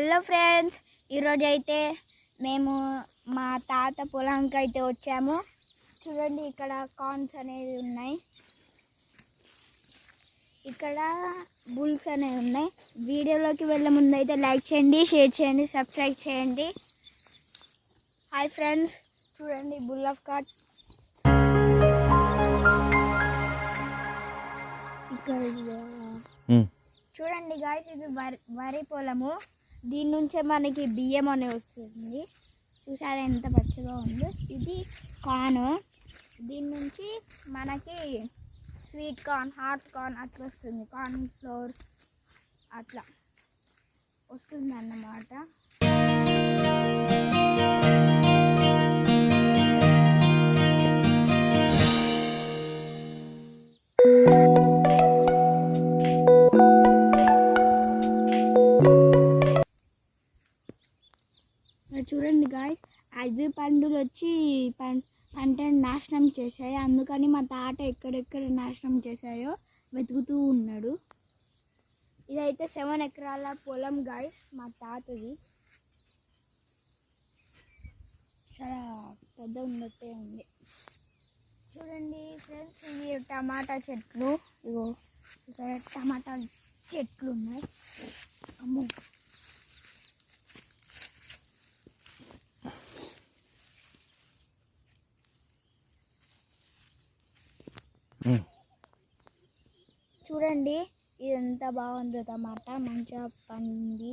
Hello friends ఈరోజు అయితే మేము మా తాత పొలానికి అయితే వచ్చాము. చూడండి ఇక్కడ కార్న్స్ అనేవి ఉన్నాయి. ఇక్కడ బుల్స్ అనేవి ఉన్నాయి. వీడియోలోకి వెళ్ళే ముందు అయితే లైక్ చేయండి షేర్ చేయండి సబ్స్క్రైబ్ చేయండి. హాయ్ ఫ్రెండ్స్ చూడండి బుల్ ఆఫ్ కార్ట్ ఇక్కడ చూడండి గాయస్ ఇది వరి వరి పొలము. దీని నుంచే మనకి బియ్యం అనేది వస్తుంది. చూసారా ఎంత పచ్చగా ఉందో? ఇది కార్న్. దీని నుంచి మనకి స్వీట్ కార్న్ హాట్ కార్న్ అట్లా వస్తుంది. కార్న్ ఫ్లోర్ అట్లా వస్తుంది అన్నమాట చూడండి గాయ అది పండులు వచ్చి పం పంటను నాశనం చేశాయి. అందుకని మా తాత ఎక్కడెక్కడ నాశనం చేశాయో వెతుకుతూ ఉన్నాడు. ఇదైతే సెవెన్ ఎకరాల పొలం గాయ మా తాతది. చాలా పెద్ద ఉన్నట్టే ఉంది. చూడండి ఫ్రెండ్స్ ఇవి టమాటా చెట్లు. ఇగో ఇక్కడ టమాటా చెట్లు ఉన్నాయి. అమ్మో! చూడండి ఇది ఎంత బాగుందో టమాటా మంచిగా పండి